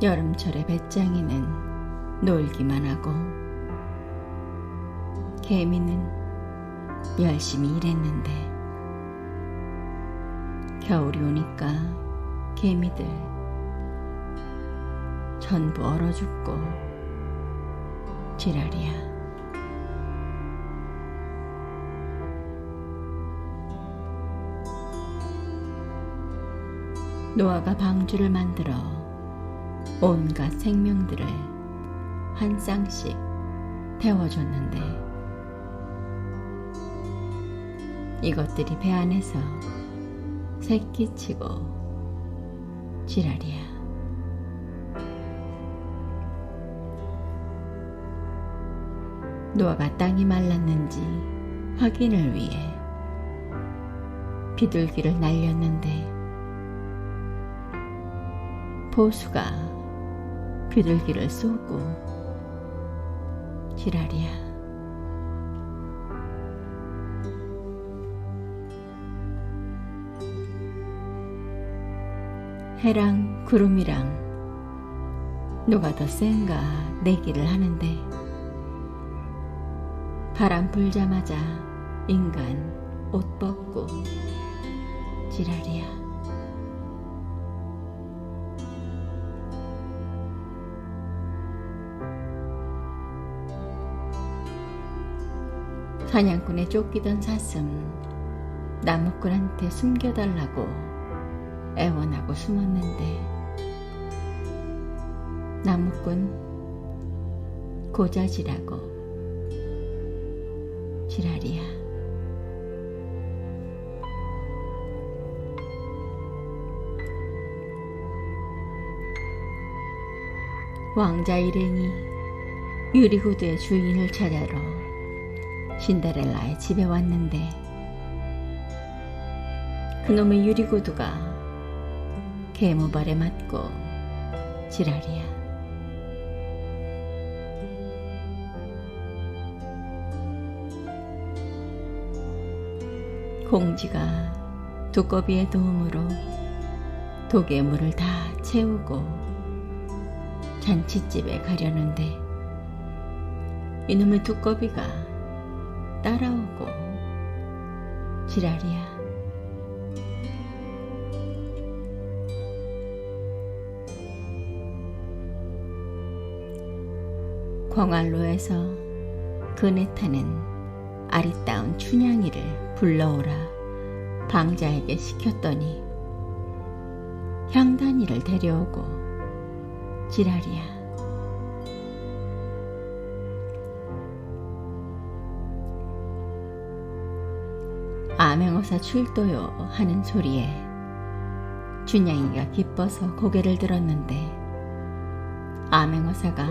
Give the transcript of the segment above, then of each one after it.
여름철의 배짱이는 놀기만 하고 개미는 열심히 일했는데 겨울이 오니까 개미들 전부 얼어 죽고 지랄이야. 노아가 방주를 만들어 온갖 생명들을 한 쌍씩 태워줬는데 이것들이 배 안에서 새끼치고 지랄이야. 노아가 땅이 말랐는지 확인을 위해 비둘기를 날렸는데 보수가 비둘기를 쏘고 지랄이야. 해랑 구름이랑 누가 더 센가 내기를 하는데 바람 불자마자 인간 옷 벗고 지랄이야. 사냥꾼에 쫓기던 사슴 나무꾼한테 숨겨달라고 애원하고 숨었는데 나무꾼 고자지라고 지랄이야. 왕자 일행이 유리구두의 주인을 찾아러 신데렐라의 집에 왔는데 그놈의 유리구두가 개모발에 맞고 지랄이야. 공지가 두꺼비의 도움으로 독에 물을 다 채우고 잔치집에 가려는데 이놈의 두꺼비가 따라오고 지랄이야. 광안로에서 그네 타는 아리따운 춘향이를 불러오라 방자에게 시켰더니 향단이를 데려오고 지랄이야. 암행어사 출도요 하는 소리에 춘향이가 기뻐서 고개를 들었는데 암행어사가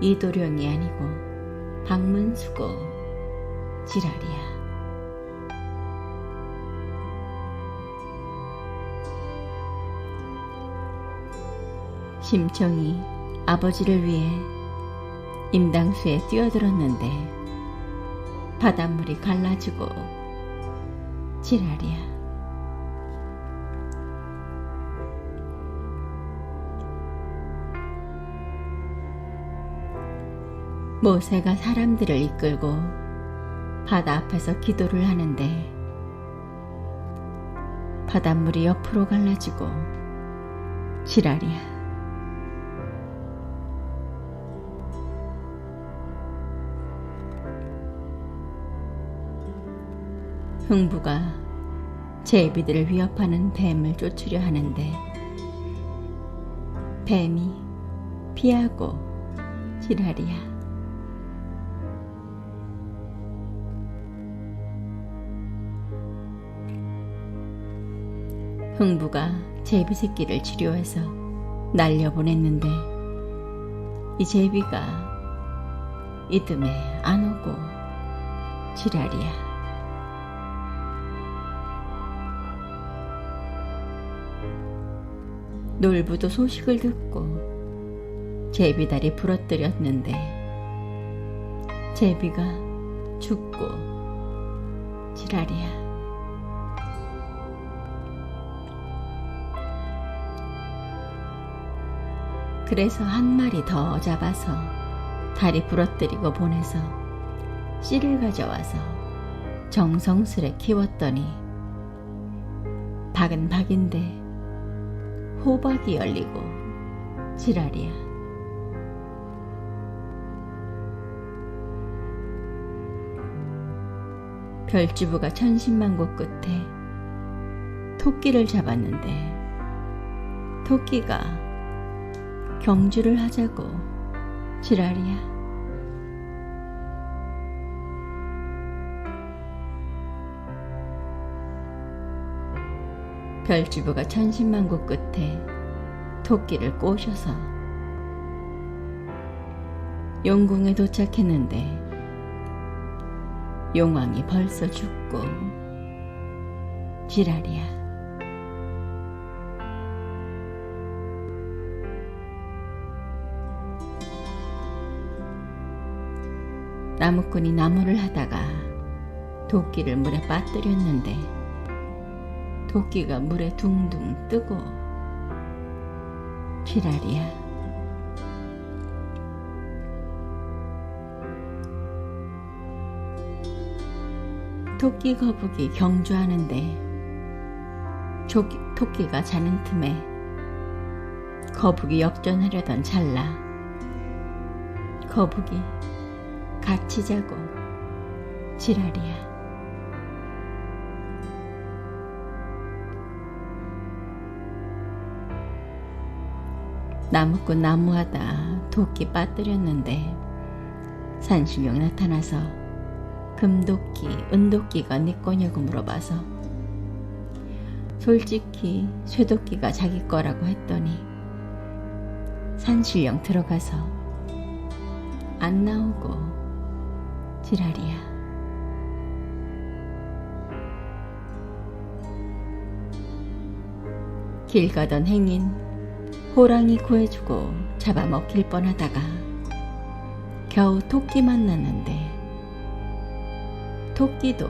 이도령이 아니고 박문수고 지랄이야. 심청이 아버지를 위해 임당수에 뛰어들었는데 바닷물이 갈라지고 지랄이야. 모세가 사람들을 이끌고 바다 앞에서 기도를 하는데 바닷물이 옆으로 갈라지고 지랄이야. 흥부가 제비들을 위협하는 뱀을 쫓으려 하는데 뱀이 피하고 지랄이야. 흥부가 제비 새끼를 치료해서 날려보냈는데 이 제비가 이듬해 안 오고 지랄이야. 놀부도 소식을 듣고 제비다리 부러뜨렸는데 제비가 죽고 지랄이야. 그래서 한 마리 더 잡아서 다리 부러뜨리고 보내서 씨를 가져와서 정성스레 키웠더니 박은 박인데 호박이 열리고 지랄이야. 별주부가 천신만고 끝에 토끼를 잡았는데 토끼가 경주를 하자고 지랄이야. 별주부가 천신만고 끝에 토끼를 꼬셔서 용궁에 도착했는데 용왕이 벌써 죽고 지랄이야. 나무꾼이 나무를 하다가 도끼를 물에 빠뜨렸는데 도끼가 물에 둥둥 뜨고 지랄이야. 토끼 거북이 경주하는데 조기, 토끼가 자는 틈에 거북이 역전하려던 찰나 거북이 같이 자고 지랄이야. 나무꾼 나무하다 도끼 빠뜨렸는데 산신령 나타나서 금도끼, 은도끼가 네 거냐고 물어봐서 솔직히 쇠도끼가 자기 거라고 했더니 산신령 들어가서 안 나오고 지랄이야. 길 가던 행인 호랑이 구해주고 잡아먹힐 뻔하다가 겨우 토끼 만났는데 토끼도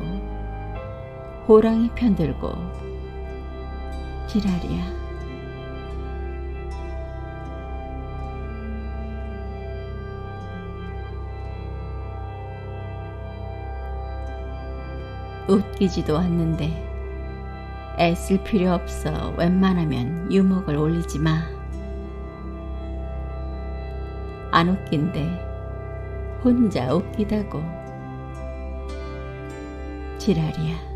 호랑이 편들고 지랄이야. 웃기지도 않는데 애쓸 필요 없어 웬만하면 유목을 올리지 마. 안 웃긴데 혼자 웃기다고 지랄이야.